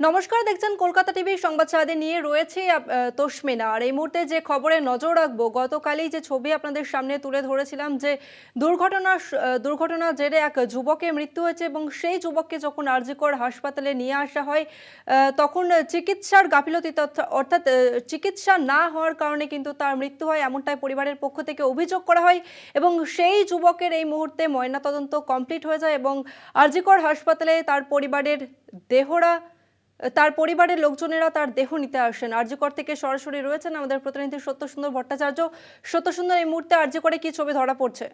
নমস্কার, দেখছেন কলকাতা টিভির সংবাদ সারাদিন নিয়ে রয়েছে তসমিনা। আর এই মুহূর্তে যে খবরে নজর রাখব, গতকালই যে ছবি আপনাদের সামনে তুলে ধরেছিলাম যে দুর্ঘটনা দুর্ঘটনার জেরে এক যুবকের মৃত্যু হয়েছে এবং সেই যুবককে যখন আরজিকর হাসপাতালে নিয়ে আসা হয় তখন চিকিৎসার গাফিলতি অর্থাৎ চিকিৎসা না হওয়ার কারণে কিন্তু তার মৃত্যু হয় এমনটাই পরিবারের পক্ষ থেকে অভিযোগ করা হয় এবং সেই যুবকের এই মুহূর্তে ময়নাতদন্ত কমপ্লিট হয়ে যায় এবং আরজিকর হাসপাতালে তার পরিবারের দেহরা তার পরিবারের লোকজনেরা তার দেহ নিতে আসেন। আরজিকর থেকে সরাসরি রয়েছেন আমাদের প্রতিনিধি সত্যসুন্দর ভট্টাচার্য। সত্যসুন্দর, এই মুহূর্তে আরজিকরে কি ছবি ধরা পড়ছে?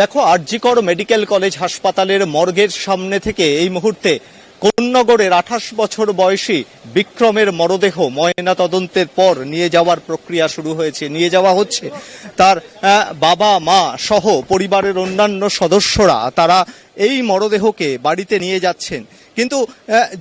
দেখো, আরজিকর মেডিকেল কলেজ হাসপাতালের মর্গের সামনে থেকে এই মুহূর্তে কোন্নগরের আঠাশ বছর বয়সী বিক্রমের মরদেহ ময়না তদন্তের পর নিয়ে যাওয়ার প্রক্রিয়া শুরু হয়েছে, নিয়ে যাওয়া হচ্ছে। তার বাবা, মা সহ পরিবারের অন্যান্য সদস্যরা, তারা এই মরদেহকে বাড়িতে নিয়ে যাচ্ছেন। কিন্তু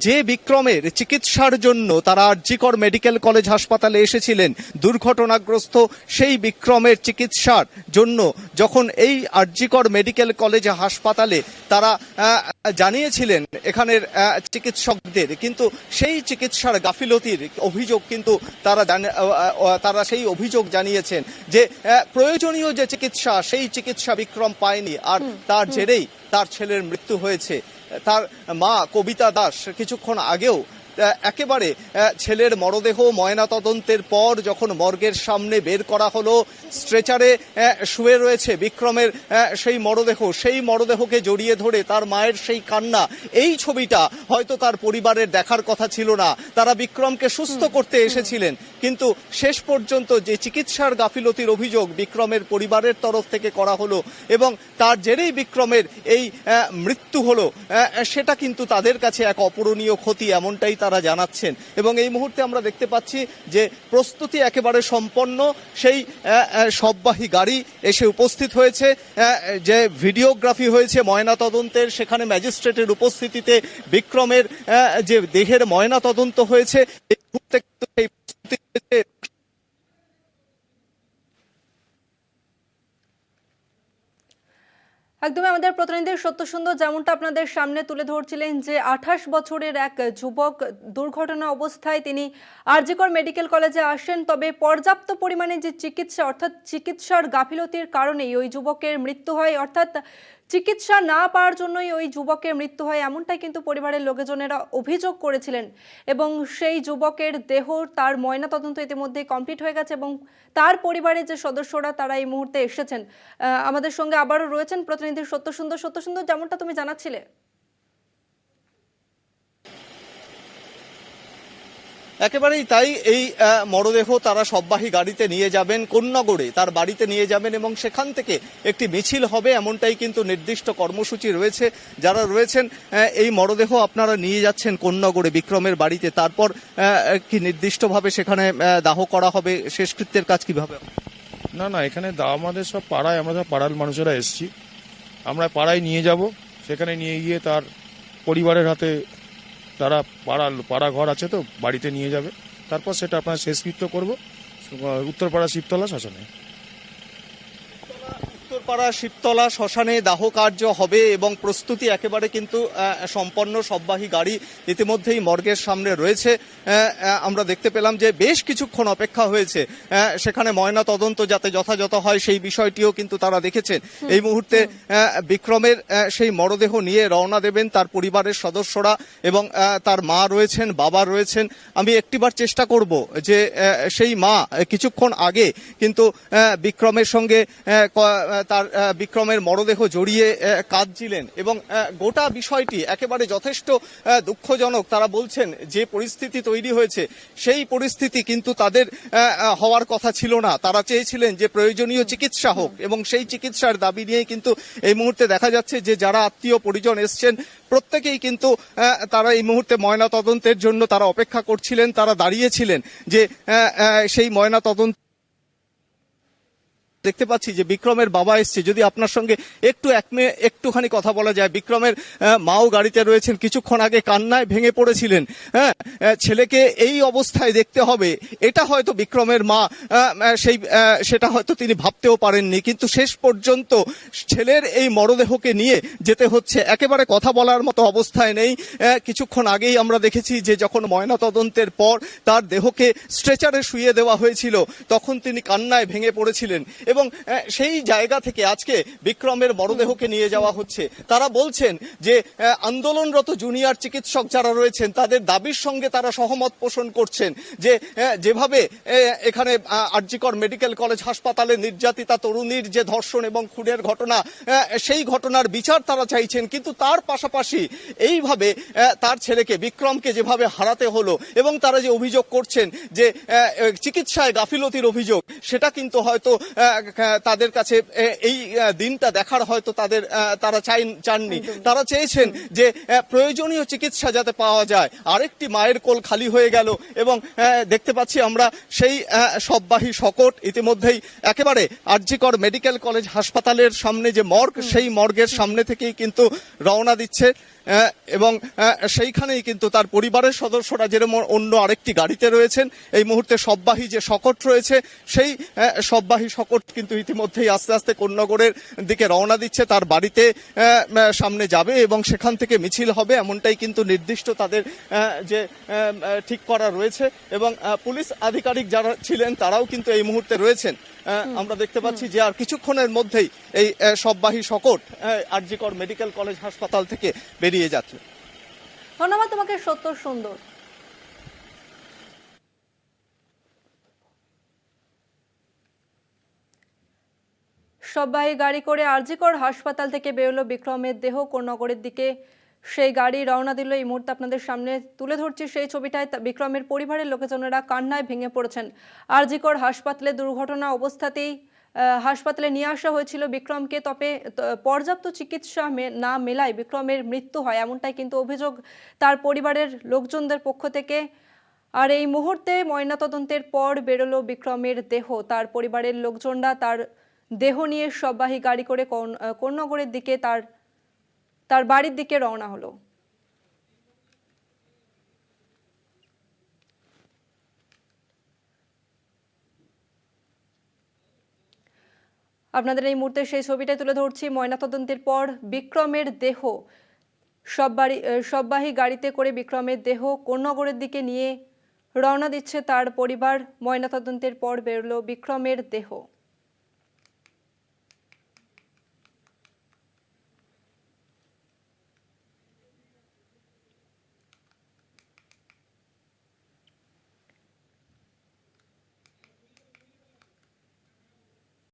যে বিক্রমের চিকিৎসার জন্য তারা আরজিকর মেডিকেল কলেজ হাসপাতালে এসেছিলেন দুর্ঘটনাগ্রস্ত সেই বিক্রমের চিকিৎসার জন্য যখন এই আরজিকর মেডিকেল কলেজ হাসপাতালে তারা জানিয়েছিলেন এখানের চিকিৎসকদের। কিন্তু সেই চিকিৎসার গাফিলতির অভিযোগ কিন্তু তারা তারা সেই অভিযোগ জানিয়েছেন যে প্রয়োজনীয় যে চিকিৎসা সেই চিকিৎসা বিক্রম পায়নি আর তার জেরেই তার ছেলের মৃত্যু হয়েছে। তার মা কবিতা দাস কিছুক্ষণ আগেও একেবারে ছেলের মরদেহ ময়না তদন্তের পর যখন মর্গের সামনে বের করা হলো স্ট্রেচারে শুয়ে রয়েছে বিক্রমের সেই মরদেহ সেই মরদেহকে জড়িয়ে ধরে তার মায়ের সেই কান্না এই ছবিটা হয়তো তার পরিবারের দেখার কথা ছিল না। তারা বিক্রমকে সুস্থ করতে এসেছিলেন। কিন্তু শেষ পর্যন্ত যে চিকিৎসার গাফিলতির অভিযোগ বিক্রমের পরিবারের তরফ থেকে করা হলো এবং তার জেরেই বিক্রমের এই মৃত্যু হলো সেটা কিন্তু তাদের কাছে এক অপূরণীয় ক্ষতি এমনটাই তারা জানাচ্ছেন। এবং এই মুহূর্তে আমরা দেখতে পাচ্ছি যে প্রস্তুতি একেবারে সম্পন্ন। সেই সববাহী গাড়ি এসে উপস্থিত হয়েছে। যে ভিডিওগ্রাফি হয়েছে ময়না তদন্তের সেখানে ম্যাজিস্ট্রেটের উপস্থিতিতে বিক্রমের যে দেহের ময়না তদন্ত হয়েছে, এই মুহূর্তে কিন্তু সেই প্রস্তুতি হয়েছে একদমই আমাদের প্রতিনিধি সত্য সুন্দর যেমনটা আপনাদের সামনে তুলে ধরছিলেন যে আঠাশ বছরের এক যুবক দুর্ঘটনা অবস্থায় তিনি আরজিকর মেডিকেল কলেজে আসেন, তবে পর্যাপ্ত পরিমাণে যে চিকিৎসা, অর্থাৎ চিকিৎসার গাফিলতির কারণেই ওই যুবকের মৃত্যু হয়, অর্থাৎ চিকিৎসা না পাওয়ার জন্যই ওই যুবকের মৃত্যু হয় এমনটাই কিন্তু পরিবারের লোকজনেরা অভিযোগ করেছিলেন এবং সেই যুবকের দেহ তার ময়না তদন্ত ইতিমধ্যে কমপ্লিট হয়ে গেছে এবং তার পরিবারের যে সদস্যরা তারা এই মুহূর্তে এসেছেন। আমাদের সঙ্গে আবারও রয়েছেন প্রতিনিধি সত্যসুন্দর সত্যসুন্দর যেমনটা তুমি জানাচ্ছিলে। একেবারেই তাই এই মরদেহ তারা সববাহী গাড়িতে নিয়ে যাবেন কোন্নগরে তার বাড়িতে নিয়ে যাবেন এবং সেখান থেকে একটি মিছিল হবে এমনটাই কিন্তু নির্দিষ্ট কর্মসূচি রয়েছে। যারা রয়েছেন এই মরদেহ আপনারা নিয়ে যাচ্ছেন কোন্নগরে বিক্রমের বাড়িতে। তারপর কি নির্দিষ্টভাবে সেখানে দাহ করা হবে। শেষকৃত্যের কাজ কীভাবে না না এখানে দা- আমাদের সব পাড়ায় আমরা সব পাড়ার মানুষেরা এসেছি আমরা পাড়ায় নিয়ে যাব, সেখানে নিয়ে গিয়ে তার পরিবারের হাতে তারা পাড়া পাড়া ঘর আছে তো, বাড়িতে নিয়ে যাবে। তারপর সেটা আপনার শেষকৃত্য করব, উত্তরপাড়া শিবতলা শ্মশানে। উত্তরপাড়া শিবতলা শ্মশানে দাহ কার্য হবে এবং প্রস্তুতি একেবারে কিন্তু সম্পন্ন সববাহী গাড়ি ইতিমধ্যেই মর্গের সামনে রয়েছে। আমরা দেখতে পেলাম যে বেশ কিছুক্ষণ অপেক্ষা হয়েছে। সেখানে ময়না তদন্ত যাতে যথাযথ হয় সেই বিষয়টিও কিন্তু তারা দেখেছেন। এই মুহূর্তে বিক্রমের সেই মরদেহ নিয়ে রওনা দেবেন তার পরিবারের সদস্যরা এবং তার মা রয়েছেন বাবা রয়েছেন। আমি একটিবার চেষ্টা করব যে সেই মা কিছুক্ষণ আগে কিন্তু বিক্রমের সঙ্গে আহ, তার বিক্রমের মরদেহ জড়িয়ে কাঁদছিলেন এবং গোটা বিষয়টি একেবারে যথেষ্ট দুঃখজনক। তারা বলছেন, যে পরিস্থিতি তৈরি হয়েছে, সেই পরিস্থিতি কিন্তু তাদের হওয়ার কথা ছিল না। তারা চেয়েছিলেন যে প্রয়োজনীয় চিকিৎসা হোক এবং সেই চিকিৎসার দাবি নিয়ে কিন্তু এই মুহূর্তে দেখা যাচ্ছে যে যারা আত্মীয় পরিজন এসছেন, প্রত্যেকেই কিন্তু তারা এই মুহূর্তে ময়না তদন্তের জন্য তারা অপেক্ষা করছিলেন, তারা দাঁড়িয়েছিলেন যে সেই ময়না তদন্ত দেখতে পাচ্ছি যে বিক্রমের বাবা এসছে। যদি আপনার সঙ্গে একটু এক মিনিট একটুখানি কথা বলা যায়, বিক্রমের মাও গাড়িতে রয়েছেন, কিছুক্ষণ আগে কান্নায় ভেঙে পড়েছিলেন। হ্যাঁ ছেলেকে এই অবস্থায় দেখতে হবে। এটা হয়তো বিক্রমের মা সেই সেটা হয়তো তিনি ভাবতেও পারেননি। কিন্তু শেষ পর্যন্ত ছেলের এই মরদেহকে নিয়ে যেতে হচ্ছে। একেবারে কথা বলার মতো অবস্থায় নেই। কিছুক্ষণ আগেই আমরা দেখেছি যে যখন ময়নাতদন্তের পর তার দেহকে স্ট্রেচারে শুয়ে দেওয়া হয়েছিল, তখন তিনি কান্নায় ভেঙে পড়েছিলেন। এবং সেই জায়গা থেকে আজকে বিক্রমের মরদেহকে নিয়ে যাওয়া হচ্ছে। তারা বলছেন যে আন্দোলনরত জুনিয়র চিকিৎসক যারা রয়েছেন, তাদের দাবির সঙ্গে তারা সহমত পোষণ করছেন যে যেভাবে এখানে আরজিকর মেডিকেল কলেজ হাসপাতালে নির্যাতিতা তরুণীর যে ধর্ষণ এবং খুনের ঘটনা সেই ঘটনার বিচার তারা চাইছেন, কিন্তু তার পাশাপাশি এইভাবে তার ছেলেকে বিক্রমকে যেভাবে হারাতে হলো এবং তারা যে অভিযোগ করছেন যে চিকিৎসায় গাফিলতির অভিযোগ, সেটা কিন্তু হয়তো তাদের কাছে এই দিনটা দেখার হয়তো তাদের তারা চাই চাননি। তারা চেয়েছেন যে প্রয়োজনীয় চিকিৎসা যাতে পাওয়া যায়। আরেকটি মায়ের কোল খালি হয়ে গেল এবং দেখতে পাচ্ছি আমরা সেই সববাহী শকট ইতিমধ্যেই একেবারে আরজিকর মেডিকেল কলেজ হাসপাতালের সামনে যে মর্গ সেই মর্গের সামনে থেকেই কিন্তু রওনা দিচ্ছে এবং সেইখানেই কিন্তু তার পরিবারের সদস্যরা যেরকম অন্য আরেকটি গাড়িতে রয়েছেন এই মুহূর্তে সববাহী যে শকট রয়েছে সেই সববাহী শকট কিন্তু ইতিমধ্যেই আস্তে আস্তে কোন্নগরের দিকে রওনা দিচ্ছে তার বাড়িতে সামনে যাবে এবং সেখান থেকে মিছিল হবে এমনটাই কিন্তু নির্দিষ্ট তাদের যে ঠিক করা রয়েছে এবং পুলিশ আধিকারিক যারা ছিলেন তারাও কিন্তু এই মুহূর্তে রয়েছেন। আমরা দেখতে পাচ্ছি যে আর কিছুক্ষণের মধ্যেই এই সববাহী শকট আরজিকর মেডিকেল কলেজ হাসপাতাল থেকে বেরিয়ে যাচ্ছে। ধন্যবাদ তোমাকে সত্য সুন্দর। সবাই গাড়ি করে আরজিকর হাসপাতাল থেকে বেরোলো বিক্রমের দেহ। কোন্নগরের দিকে সেই গাড়ি রওনা দিল এই মুহূর্তে আপনাদের সামনে। তুলে ধরছি সেই ছবিটায় বিক্রমের পরিবারের লোকজনেরা কান্নায় ভেঙে পড়েছেন। আরজিকর হাসপাতালে দুর্ঘটনা অবস্থাতেই হাসপাতালে নিয়ে আসা হয়েছিল বিক্রমকে। তবে পর্যাপ্ত চিকিৎসা না মেলায় বিক্রমের মৃত্যু হয় এমনটাই কিন্তু অভিযোগ তার পরিবারের লোকজনদের পক্ষ থেকে। আর এই মুহূর্তে ময়নাতদন্তের পর বেরোলো বিক্রমের দেহ। তার পরিবারের লোকজনরা তার দেহ নিয়ে সববাহী গাড়ি করে কোন- কোন্নগরের দিকে তার তার বাড়ির দিকে রওনা হলো। আপনাদের এই মুহূর্তে সেই ছবিটাই তুলে ধরছি। ময়নাতদন্তের পর বিক্রমের দেহ, সব বাড়ি সববাহী গাড়িতে করে বিক্রমের দেহ কোন্নগরের দিকে নিয়ে রওনা দিচ্ছে তার পরিবার। ময়নাতদন্তের পর বেরোলো বিক্রমের দেহ।